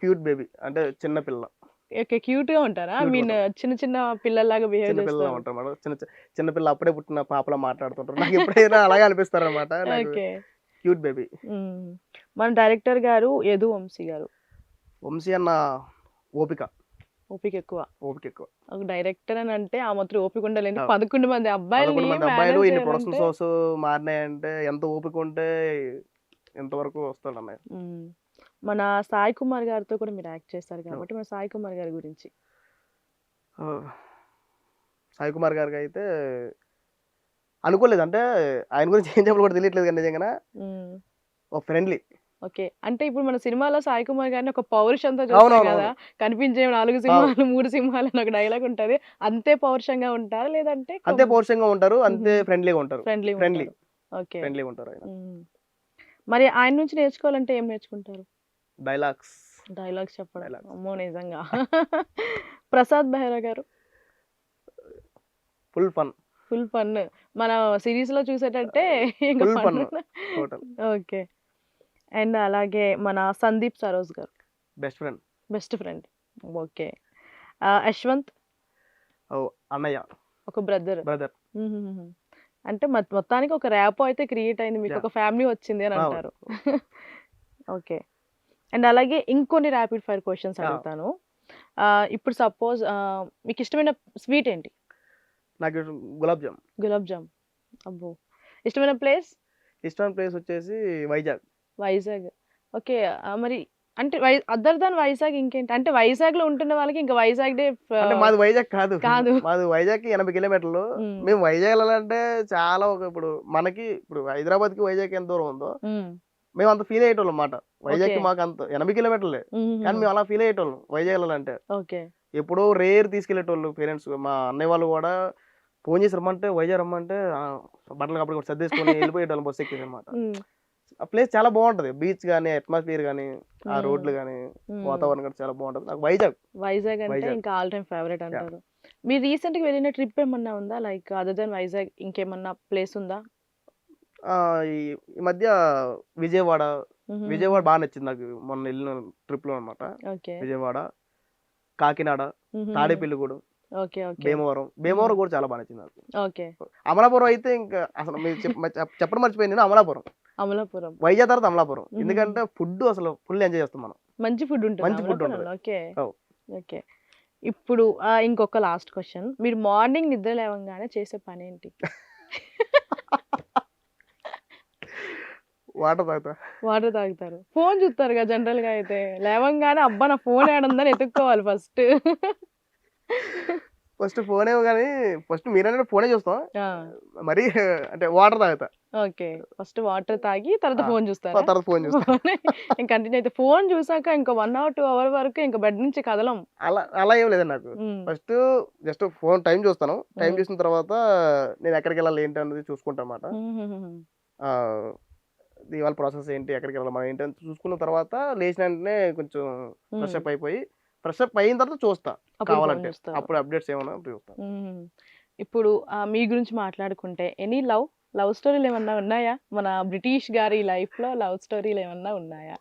క్యూట్ బేబీ అంటే చిన్న పిల్ల. ఓకే క్యూట్గా ఉంటారా మీన్ చిన్న చిన్న పిల్లల్లాగా బిహేవ్ చిన్న పిల్ల చేస్తారు ఉంటారు మేడం. చిన్న చిన్న పిల్ల అప్పుడే పుట్టిన పాపలా మాట్లాడుతుంటారు. నాకు ఎప్పుడైనా అలాగే అనిపిస్తారు అనమాట క్యూట్ బేబీ. మన డైరెక్టర్ గారు యదు వంశీ గారు. వంశీ అన్న ఓపిక. ఓపిక ఎక్కువ. ఓపిక ఎక్కువ. ఒక డైరెక్టర్ అని అంటే ఆ మాత్రం ఓపిక ఉండాలండి. పదకొండు మంది అబ్బాయిలు అబ్బాయిలు ఇన్ని ప్రొడక్షన్ షోస్ మారినాయంటే ఎంత ఓపిక ఉంటే ఎంతవరకు వస్తాడు అన్నయ్య. మన సాయి కుమార్ గారితో కూడా మీరు యాక్ట్ చేస్తారు కాబట్టి మన సాయి కుమార్ గారి గురించి. సాయి కుమార్ గారికి అయితే అనుకోలేదు. అంటే ఆయన గురించి ఏం చెప్పాలో కూడా తెలియట్లేదు కానీ నిజంగా. ఒక ఫ్రెండ్లీ. ఓకే. అంటే ఇప్పుడు మన సినిమాలో సాయి కుమార్ గారిని ఒక పౌరుషంతో చూస్తాం కదా? కనిపించే నాలుగు సింహాలు మూడు సింహాలు అని ఒక డైలాగ్ ఉంటది. అంతే పౌరుషంగా ఉంటారా? లేదంటే అంతే పౌరుషంగా ఉంటారు. అంతే. ఫ్రెండ్లీగా ఉంటారు. ఫ్రెండ్లీ. friendly. ఓకే. ఫ్రెండ్లీగా ఉంటారు. మరి ఆయన నుంచి నేర్చుకోవాలంటే ఏం నేర్చుకుంటారు? డైలాగ్స్. డైలాగ్స్ చెప్పడం. అమ్మో నిజంగా. ప్రసాద్ బెహ్రా గారు? Full fun. Full fun. మన సిరీస్లో చూసేటట్టే ఓకే. అండ్ అలాగే మన సందీప్ సరోజ్ గారు. Best friend. Best friend. Okay. Yashwanth? అన్నయ్య. ఒక బ్రదర్. బ్రదర్. అంటే మొత్తానికి ఒక ర్యాప్ అయితే క్రియేట్ అయింది. మీకు. ఒక ఫ్యామిలీ వచ్చింది అని. అంటారు. ఓకే. అండ్ అలాగే ఇంకొన్ని ర్యాపిడ్ ఫైర్ క్వశ్చన్స్. అడుగుతాను. ఇప్పుడు సపోజ్ మీకు ఇష్టమైన స్వీట్ ఏంటి? నాకు గులాబ్ జామ్. గులాబ్ జామ్. అబ్బో. ఇష్టమైన ప్లేస్ ఇష్టమైన ప్లేస్ వచ్చేసి వైజాగ్. వైజాగ్. ఓకే మరి అంటే అదర్ దాన్ వైజాగ్ ఇంకేంటి? అంటే వైజాగ్లో ఉంటున్న వాళ్ళకి ఇంకా వైజాగ్ డే అంటే మాది వైజాగ్ కాదు. కాదు. మాది వైజాగ్కి ఎనభై కిలోమీటర్లు. మేము. వైజాగ్ వెళ్ళాలంటే చాలా ఒక ఇప్పుడు మనకి ఇప్పుడు హైదరాబాద్కి వైజాగ్ ఎంత దూరం ఉందో మేము అంత ఫీల్ అయ్యేటోళ్ళం అన్నమాట. వైజాగ్. మాకు అంత ఎనభై కిలోమీటర్లే. కానీ మేము అలా ఫీల్ అయ్యేటోళ్ళం. వైజాగ్ వెళ్ళాలంటే. ఓకే. ఎప్పుడో రేర్ తీసుకెళ్ళేటోళ్ళు పేరెంట్స్ మా అన్నయ్య వాళ్ళు కూడా ఫోన్ చేసి రమ్మంటే వైజాగ్ రమ్మంటే బట్టలు అప్పుడు సర్దేసుకొని వెళ్ళిపోయేటోళ్ళం బస్సు ఎక్కేసి అనమాట ఆ ప్లేస్ చాలా బాగుంటది. బీచ్ కానీ అట్మాస్ఫియర్ కానీ ఆ. రోడ్లు కానీ వాతావరణం కూడా చాలా బాగుంటది. నాకు వైజాగ్. వైజాగ్ అంటే. ఇంకా ఆల్ టైమ్ ఫేవరెట్ అంటారు. మీరు రీసెంట్గా వెళ్ళిన ట్రిప్ ఏమన్నా ఉందా? లైక్ అదర్ దెన్ వైజాగ్ ఇంకేమన్నా ప్లేస్ ఉందా? ఈ ఈ మధ్య విజయవాడ విజయవాడ బాగా నచ్చింది నాకు. మొన్న వెళ్ళిన ట్రిప్లో అనమాట విజయవాడ కాకినాడ తాడేపల్లిగూడెం భీమవరం. భీమవరం కూడా చాలా బాగా నచ్చింది నాకు. ఓకే. అమలాపురం అయితే ఇంకా అసలు మీరు చెప్- చెప్- చెప్పడం మర్చిపోయింది నేను అమలాపురం. అమలాపురం. వైజాగ్ తర్వాత అమలాపురం. ఎందుకంటే ఫుడ్ అసలు ఫుల్ ఎంజాయ్ చేస్తాం మనం. మంచి ఫుడ్ ఉంటుంది మంచి food అమలాపురంలో. ఓకే. ఇప్పుడు ఇంకొక లాస్ట్ క్వశ్చన్. మీరు మార్నింగ్ నిద్ర లేవగానే చేసే పని ఏంటి వాటర్ తాగుతా. వాటర్ తాగుతారు. ఫోన్ చూస్తారు కదా జనరల్గా అయితే. లేవంగానే అబ్బా నా ఫోన్ ఏడుందని ఎత్తుక్కోవాలి ఫస్ట్. ఫస్ట్ ఫోనే కానీ ఫస్ట్ మీరైనా ఫోనే చూస్తాం. మరి అంటే వాటర్ తాగుతా. ఓకే. ఫస్ట్ వాటర్ తాగి తర్వాత ఫోన్ చూస్తారా? తర్వాత ఫోన్ చూస్తా. ఇంకా కంటిన్యూ అయితే ఫోన్ చూసాక ఇంకా వన్ అవర్ టూ అవర్ వరకు ఇంకా బెడ్ నుంచి కదలం. అలా అలా ఏం లేదండి నాకు. ఫస్ట్ జస్ట్ ఫోన్ టైం చూస్తాను. టైం. చూసిన తర్వాత నేను ఎక్కడికి వెళ్ళాలి ఏంటి అనేది చూసుకుంటాను అనమాట ఉమ్, ఇవాళ ప్రాసెస్ ఏంటి ఎక్కడికి వెళ్ళాలి మనం ఏంటి అని చూసుకున్న తర్వాత లేచిన వెంటనే కొంచెం ఫ్రెష్ అప్ అయిపోయి ఫ్రెష్ అప్ అయిన తర్వాత చూస్తా కావాలంటే? అప్పుడు అప్డేట్స్ ఏమన్నా అప్పుడు చూస్తా. ఇప్పుడు మీ గురించి మాట్లాడుకుంటే ఎనీ లవ్ లవ్ స్టోరీలు ఏమన్నా ఉన్నాయా? మన బ్రిటిష్ గారి లైఫ్లో లవ్ స్టోరీలు ఏమన్నా ఉన్నాయా?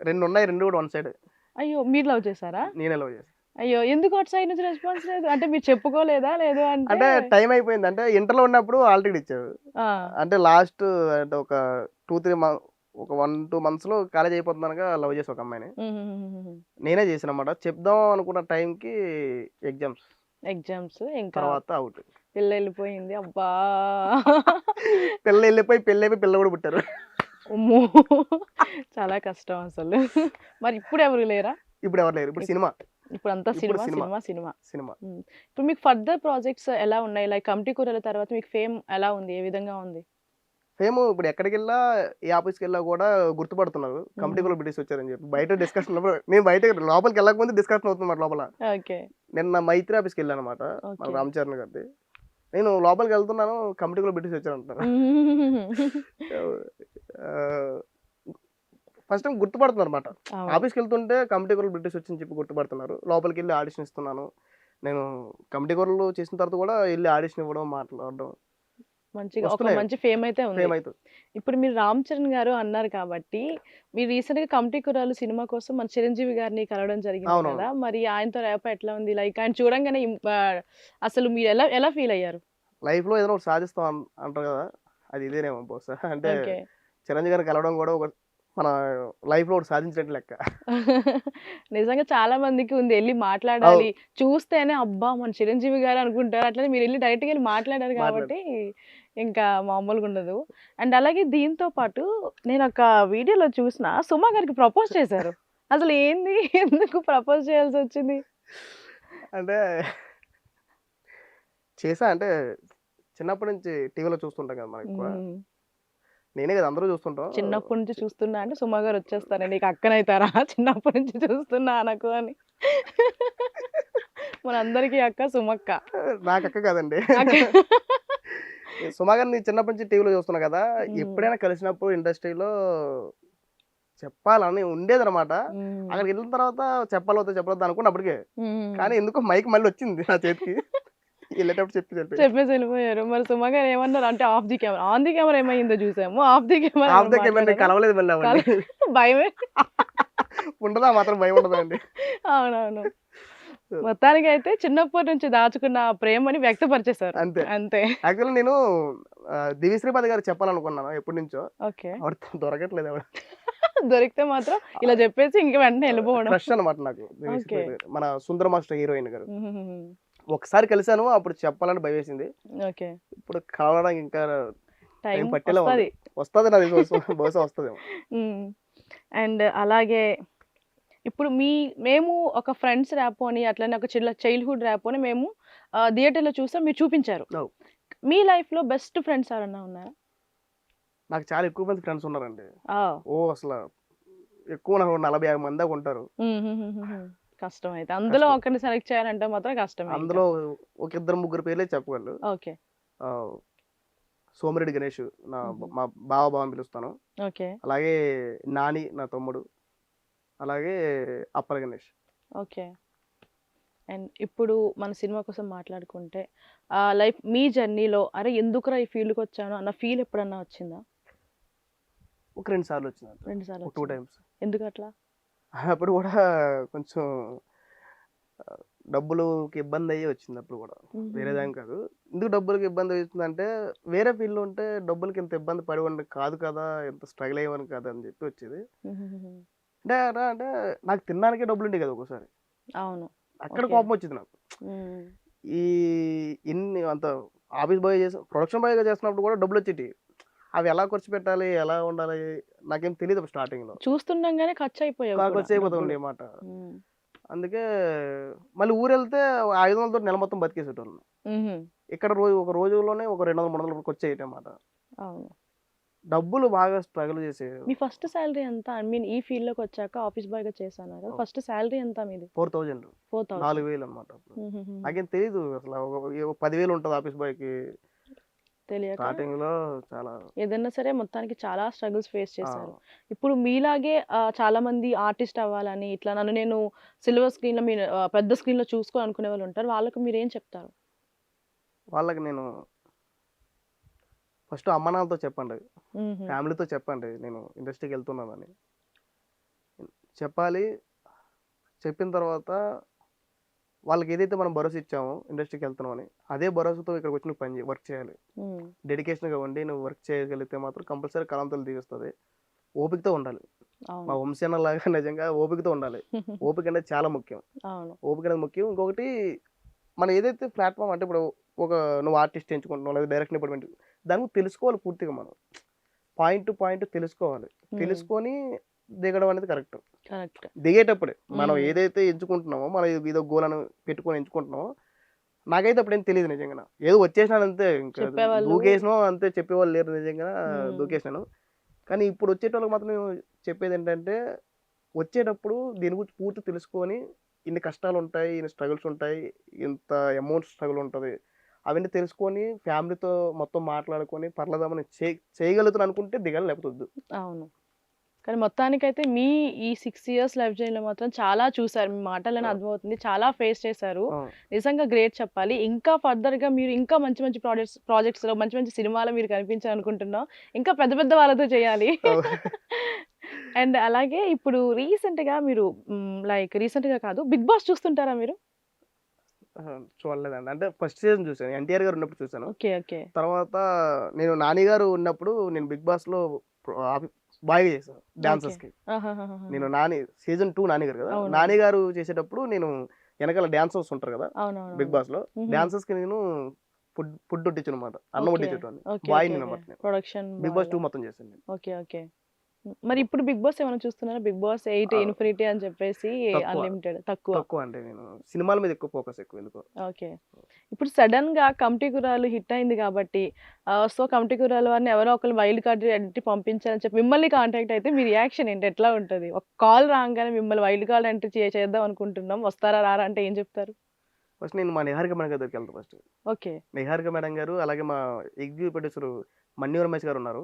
రెండు ఉన్నాయి రెండు కూడా వన్ సైడ్. అయ్యో మీరు లవ్ చేశారా? నేనే లవ్ చేస్తాను అయ్యో ఎందుకు అటు సైడ్ నుంచి రెస్పాన్స్ లేదు? అంటే మీరు చెప్పుకోలేదా? లేదు అంటే అంటే టైం అయిపోయింది. అంటే ఇంటర్లో ఉన్నప్పుడు ఆల్రెడీ ఇచ్చారు. అంటే లాస్ట్ అంటే ఒక టూ త్రీ మంత్ ఒక వన్ టూ మంత్స్లో కాలేజ్ అయిపోతున్నానుగా లవ్ చేసి ఒక అమ్మాయిని. నేనే చేసిన అన్నమాట చెప్దాం అనుకున్న టైంకి ఎగ్జామ్స్ ఎగ్జామ్స్ ఇంకా? తర్వాత అవుట్ పిల్ల వెళ్ళిపోయింది. అబ్బా! పిల్ల వెళ్ళిపోయి పెళ్ళి అయిపోయి పిల్ల కూడా పుట్టారు. చాలా కష్టం అసలు. మరి ఇప్పుడు ఎవరు లేరా? ఇప్పుడు ఎవరు లేరు? ఇప్పుడు సినిమా. ఇప్పుడు అంతా సినిమా. సినిమా. సినిమా. సినిమా. ఇప్పుడు మీకు ఫర్దర్ ప్రాజెక్ట్స్ ఎలా ఉన్నాయి? లైక్ కమిటీ కూరల తర్వాత మీకు ఫేమ్ ఎలా ఉంది? ఏ విధంగా ఉంది? ఫేమ్ ఇప్పుడు ఎక్కడికి వెళ్ళా ఏ ఆఫీస్కి వెళ్ళా కూడా గుర్తుపడుతున్నారు. కంపెనీ కూడా బ్రిటిష్ వచ్చారని చెప్పి. బయట డిస్కషన్ నేను బయట లోపలికి వెళ్ళకముందు డిస్కషన్ అవుతుంది లోపల. ఓకే. నిన్న మైత్రి ఆఫీస్కి వెళ్ళాను అనమాట మన ఓకే. రామచరణ్ గారి నేను లోపలికి వెళ్తున్నాను కంపెనీ కూడా బ్రిటిష్ వచ్చారంటున్నారు. ఫస్ట్ టైం గుర్తుపడుతున్నారు అనమాట ఆఫీస్కి వెళ్తుంటే కమిటీ కూరలు బ్రిటిష్ వచ్చని చెప్పి గుర్తుపడుతున్నారు. లోపలికి వెళ్ళి ఆడిషన్ ఇస్తున్నాను. నేను కమిటీ కూరలు చేసిన తర్వాత కూడా వెళ్ళి ఆడిషన్ ఇవ్వడం మాట్లాడడం మంచిగా ఒక. మంచి ఫేమ్ అయితే ఉంది. ఇప్పుడు మీరు రామ్ చరణ్ గారు అన్నారు కాబట్టి మీరు రీసెంట్గా కమిటీ కురాలు సినిమా కోసం మన చిరంజీవి గారిని కలవడం జరిగింది. కదా. మరి ఆయనతో రేప ఎట్లా ఉంది? లైక్ ఆయన చూడంగానే అసలు మీరు ఎలా ఎలా ఫీల్ అయ్యారు? లైఫ్లో ఏదైనా సాధిస్తాం అంటారు కదా. అది ఇదేనేమో బహుశా. అంటే చిరంజీవి గారిని కలవడం కూడా ఒక మన లైఫ్లో సాధించినట్టు లెక్క. నిజంగా చాలా మందికి ఉంది. వెళ్ళి మాట్లాడాలి. చూస్తేనే అబ్బా! మన చిరంజీవి గారు అనుకుంటారు. అట్లనే మీరు వెళ్ళి డైరెక్ట్గా వెళ్ళి మాట్లాడారు కాబట్టి ఇంకా మామూలుగా ఉండదు. అండ్ అలాగే దీంతో పాటు నేను ఒక వీడియోలో చూసిన సుమా గారికి ప్రపోజ్ చేశారు. అసలు ఏంది? ఎందుకు ప్రపోజ్ చేయాల్సి వచ్చింది? అంటే చేసా అంటే చిన్నప్పటి నుంచి టీవీలో చూస్తుంటాం కదా మనం ఎక్కువ. మ్మ్. నేనే కదా అందరూ చూస్తుంటాం. చిన్నప్పటి నుంచి చూస్తున్నా అంటే సుమా గారు వచ్చేస్తారా. నీకు అక్కనైతారా? చిన్నప్పటి నుంచి చూస్తున్నా అనకు అని. మనందరికీ అక్క సుమక్క. నాకు అక్క. కాదండి. సుమా గారిని చిన్నప్పటి నుంచి టీవీలో చూస్తున్నా కదా. ఎప్పుడైనా కలిసినప్పుడు ఇండస్ట్రీలో చెప్పాలని ఉండేదన్నమాట. మ్మ్. అక్కడికి వెళ్ళిన తర్వాత చెప్పాలవుతా చెప్పలేదు అనుకున్న అప్పటికే మ్మ్. కానీ ఎందుకో మైక్ మళ్ళీ వచ్చింది నా చేతికి. వెళ్ళేటప్పుడు చెప్పి చెప్పి చెప్పేసి వెళ్ళిపోయారు. మరి సుమ గారు ఏమన్నారు? అంటే off the camera on the camera ఏమైందో చూసాము. Off the camera off the camera కలవలేదు అవన్నీ భయమే. ఉండదా? మాత్రం భయం ఉండదా అండి? అవునవును. మొత్తానికి అయితే చిన్నప్పటి నుంచి దాచుకున్న ప్రేమని వ్యక్తపరిచేశారు. అంతే. అంతే. యాక్చువల్లీ నేను దివిశ్రీపతి గారు చెప్పాలనుకున్నాను ఎప్పటి నుంచో. ఓకే. ఆవిడ దొరకట్లేదు ఆవిడ. దొరికితే మాత్రం ఇలా చెప్పేసి ఇంక వెంటనే వెళ్ళిపోవడం. క్రష్ అనమాట నాకు. మన సుందర మాస్టర్ హీరోయిన్ గారు. ఒకసారి కలిసాను అప్పుడు చెప్పాలని భయం వేసింది ఓకే. ఇప్పుడు కలవడానికి ఇంకా టైం పట్టేలా ఉంది. వస్తుంది. వస్తుంది నాకు తెలిసి బహుశా వస్తుందేమో. అండ్ అలాగే ఇప్పుడు మీ మేము ఒక ఫ్రెండ్స్ ర్యాప్ అని అట్లనే ఒక చిల్ల చైల్డ్హుడ్ ర్యాప్ అని మేము థియేటర్లో చూసాం మీరు చూపించారు. మీ లైఫ్లో బెస్ట్ ఫ్రెండ్స్ ఎవరన్నా ఉన్నారా? నాకు చాలా ఎక్కువ మంది ఫ్రెండ్స్ ఉన్నారండి. ఓ అసలు ఎక్కువ నాకు నలభై యాభై మంది దాకా ఉంటారు. కష్టం అయితే అందులో కష్టం. ఒకరిని సెలెక్ట్ చేయాలంటే మాత్రం కష్టమే అందులో ఒక ఇద్దరు ముగ్గురు పేర్లే చెప్పగలరు. ఓకే. ఆ, సోమిరెడ్డి గణేష్ నా మ్మ్. మా బావ బావ అని పిలుస్తాను. ఓకే. అలాగే నాని నా తమ్ముడు. అలాగే అప్పల గణేష్. ఓకే. అండ్ ఇప్పుడు మన సినిమా కోసం మాట్లాడుకుంటే ఆ లైఫ్ మీ జర్నీలో అరే ఎందుకురా ఈ ఫీల్డ్కి వచ్చాను అన్న ఫీల్ ఎప్పుడన్నా వచ్చిందా? ఒక రెండు సార్లు వచ్చింది రెండు సార్లు టూ? టైమ్స్. ఎందుకు అట్లా అప్పుడు కూడా కొంచెం డబ్బులుకి ఇబ్బంది అయ్యి వచ్చింది అప్పుడు కూడా. వేరే దాని కాదు. ఎందుకు డబ్బులకి ఇబ్బంది అవుతుందంటే వేరే ఫీల్డ్ ఉంటే డబ్బులకి ఇంత ఇబ్బంది పడి ఉండే కాదు కదా ఎంత స్ట్రగుల్ అయ్యేవాని కాదు అని చెప్పి వచ్చేది. అంటే అంటే నాకు తినడానికే డబ్బులు ఉండేవి కదా ఒకసారి అవును. అక్కడ. కోపం వచ్చింది నాకు. ఈ ఇన్ని అంత ఆఫీస్ బాయ్ చేసి ప్రొడక్షన్ బాయ్గా చేస్తున్నప్పుడు కూడా డబ్బులు వచ్చేటి అవి ఎలా ఖర్చు పెట్టాలి ఎలా ఉండాలి నాకేం తెలియదు స్టార్టింగ్లో చూస్తుండగానే ఖర్చు అయిపోయావు కూడా ఖర్చు అయిపోతూ డబ్బులు. ఉండే మాట మ్మ్. అందుకే మళ్ళీ ఊరు వెళ్తే ఐదు వందలతో నెల మొత్తం బతికేసేటోళ్ళం. ఇక్కడ రోజు ఒక రోజులోనే ఒక రెండు వందల మూడు వందల అన్నమాట అవును. డబ్బులు బాగా స్ట్రగుల్ చేసే మీ ఫస్ట్ శాలరీ ఎంత? ఐ మీన్ ఈ ఫీల్డ్లోకి వచ్చాక ఆఫీస్ బాయ్గా చేశాను కదా. ఫస్ట్ శాలరీ ఎంత మీది? Four thousand. ఫోర్ థౌసండ్ నాలుగు వేలు అనమాట నాకేం తెలియదు అసలు. పదివేలు ఉంటుంది ఆఫీస్ బాయ్కి. తెలియక స్టార్టింగ్లో చాలా ఏదైనా సరే మొత్తానికి చాలా స్ట్రగుల్స్ ఫేస్ చేశారు. ఇప్పుడు మీలాగే చాలా మంది ఆర్టిస్ట్ అవ్వాలని ఇట్లా నన్ను నేను సిల్వర్ స్క్రీన్లో ఆ, పెద్ద స్క్రీన్లో చూసుకోవాలనుకునే వాళ్ళు ఉంటారు. వాళ్ళకు మీరు ఏం చెప్తారు? వాళ్ళకి నేను ఫస్ట్ అమ్మ నాన్నతో చెప్పండి. ఫ్యామిలీతో చెప్పండి. నేను ఇండస్ట్రీకి వెళ్తున్నానని. చెప్పాలి. చెప్పిన తర్వాత వాళ్ళకి ఏదైతే మనం భరోసా ఇచ్చామో ఇండస్ట్రీకి వెళ్తున్నామని అదే భరోసాతో ఇక్కడికి వచ్చి నువ్వు పని వర్క్ చేయాలి. డెడికేషన్గా ఉండి నువ్వు వర్క్ చేయగలిగితే మాత్రం కంపల్సరీ కలంతలు తీరుస్తుంది. ఓపికతో ఉండాలి. మా వంశీన్న లాగా నిజంగా ఓపికతో ఉండాలి. ఓపిక అనేది చాలా ముఖ్యం. ఓపిక అనేది ముఖ్యం. ఇంకొకటి మనం ఏదైతే ప్లాట్ఫామ్ అంటే ఇప్పుడు ఒక నువ్వు ఆర్టిస్ట్ ఎంచుకుంటున్నావు లేదా డైరెక్షన్ డిపార్ట్మెంట్ దాని గురించి తెలుసుకోవాలి పూర్తిగా మనం. పాయింట్ టు పాయింట్ తెలుసుకోవాలి. తెలుసుకొని దిగడం అనేది కరెక్ట్. కరెక్ట్. దిగేటప్పుడే మనం. ఏదైతే ఎంచుకుంటున్నామో మనం ఏదో గోల్ అని పెట్టుకొని ఎంచుకుంటున్నామో నాకైతే అప్పుడు ఏం తెలియదు నిజంగా ఏదో వచ్చేసినాను అంతే ఇంకా దూకేసినాం అంతే చెప్పేవాళ్ళు లేరు నిజంగా. దూకేసినాను కానీ ఇప్పుడు వచ్చేటోళ్ళకి మాత్రం చెప్పేది ఏంటంటే వచ్చేటప్పుడు దీని గురించి పూర్తి తెలుసుకొని ఇన్ని కష్టాలు ఉంటాయి ఇన్ని స్ట్రగుల్స్ ఉంటాయి ఇంత అమౌంట్ స్ట్రగుల్ ఉంటుంది అవన్నీ తెలుసుకొని ఫ్యామిలీతో మొత్తం మాట్లాడుకొని పర్లేదామని చే చేయగలుగుతాను అనుకుంటే దిగాలి లేకపోతే అవును. కానీ మొత్తానికైతే మీ ఈ సిక్స్ ఇయర్స్ లైఫ్ జర్నీలో మాత్రం చాలా చూసారు. మీ మాటలను. అర్థమవుతుంది. చాలా ఫేస్ చేశారు. నిజంగా గ్రేట్ చెప్పాలి. ఇంకా ఫర్దర్గా మీరు ఇంకా మంచి మంచి ప్రాజెక్ట్స్ ప్రాజెక్ట్స్లో మంచి మంచి సినిమాలు మీరు కనిపించాలనుకుంటున్నాం. ఇంకా పెద్ద పెద్ద వాళ్ళతో చేయాలి. అండ్ అలాగే ఇప్పుడు రీసెంట్గా మీరు లైక్ రీసెంట్గా కాదు బిగ్ బాస్ చూస్తుంటారా మీరు? చూడలేదండి. అంటే ఫస్ట్ సీజన్ చూసాను ఎన్టీఆర్ గారు ఉన్నప్పుడు చూసాను ఓకే ఓకే. తర్వాత నేను నాని గారు ఉన్నప్పుడు నేను బిగ్ బాస్లో బాగా చేశాను డాన్సర్స్కి నేను నాని సీజన్ టూ నాని గారు కదా. నాని గారు చేసేటప్పుడు నేను వెనకాల డాన్సర్స్ ఉంటారు కదా బిగ్ బాస్లో డాన్సర్స్కి నేను ఫుడ్ ఫుడ్ వడ్డించాను అనమాట అన్నం వడ్డించేటోని బాయ్ అనమాట బిగ్ బాస్ టూ మొత్తం చేశాను ఓకే ఓకే. మరి ఇప్పుడు బిగ్ బాస్ ఏమైనా చూస్తున్నారా? Big boss eight. ఇన్ఫినిటీ అని చెప్పేసి. అన్లిమిటెడ్ తక్కువ. తక్కువ అంటే నేను. సినిమాల మీద ఎక్కువ ఫోకస్ ఎక్కువ ఎందుకో. ఓకే. ఇప్పుడు సడన్గా కమిటీ గురాలు హిట్ అయింది కాబట్టి సో కమిటీ గురాలు వారిని ఎవరో ఒకరు వైల్డ్ కార్డ్ ఎంట్రీ పంపించాలని చెప్పి మిమ్మల్ని కాంటాక్ట్ అయితే మీ రియాక్షన్ ఏంటి? ఎట్లా ఉంటుంది? ఒక కాల్ రాగానే మిమ్మల్ని వైల్డ్ కార్డ్ ఎంట్రీ చేద్దాం అనుకుంటున్నాం. వస్తారా రారా అంటే ఏం చెప్తారు? ఫస్ట్ నేను మా నిహారిక మేడం గారి దగ్గరికి వెళ్తాను ఫస్ట్. ఓకే. నిహారిక మేడం గారు అలాగే మా ఎగ్జిక్యూటివ్ ప్రొడ్యూసర్ మన్యూ రమేష్ గారు ఉన్నారు.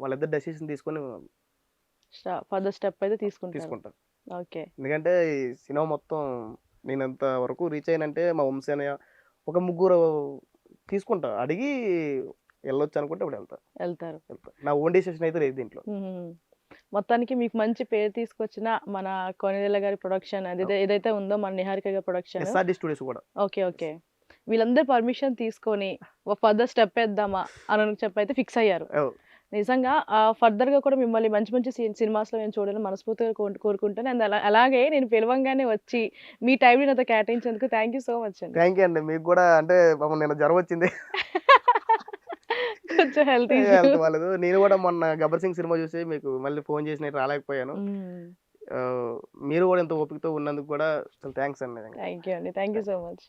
వాళ్ళిద్దరు డెసిషన్ తీసుకొని ఫర్దర్ స్టెప్ అయితే తీసుకుంటారు. తీసుకుంటారు. ఓకే. ఎందుకంటే ఈ సినిమా మొత్తం నేను ఎంత వరకు రీచ్ అయినంటే మా వంశీ అన్నయ్య ఒక ముగ్గురు తీసుకుంటా. అడిగి వెళ్ళొచ్చు అనుకుంటే అప్పుడు వెళ్తా. వెళ్తారు. వెళ్తా. నా ఓన్ డెసిషన్ అయితే లేదు దీంట్లో. మొత్తానికి మీకు మంచి పేరు తీసుకొచ్చిన మన కొనిదెల గారి ప్రొడక్షన్ అది ఏదైతే ఉందో మన నిహారిక గారి ప్రొడక్షన్ స్టూడియోస్ కూడా. Okay okay. వీళ్ళందరూ పర్మిషన్ తీసుకొని ఒక ఫర్దర్ స్టెప్ వేద్దామా అని చెప్పి అయితే ఫిక్స్ అయ్యారు. నిజంగా ఫర్దర్గా కూడా మిమ్మల్ని మంచి మంచి సినిమాస్లో నేను చూడాలని మనస్ఫూర్తిగా కోరు- కోరుకుంటాను. అండ్ అలా అలాగే నేను పిలవంగానే వచ్చి మీ టైం నాతో కేటాయించేందుకు థ్యాంక్ యూ సో మచ్ అండి. థ్యాంక్ యూ అండి. మీకు కూడా అంటే నేను జ్వరం వచ్చింది. కొంచెం హెల్త్ హెల్త్ నేను కూడా మొన్న గబ్బర్ సింగ్ సినిమా చూసి మీకు మళ్ళీ ఫోన్ చేసి నేను రాలేకపోయాను. మీరు కూడా ఇంత ఓపికతో ఉన్నందుకు కూడా థ్యాంక్స్ అండి. థ్యాంక్ యూ అండి. Thank you so much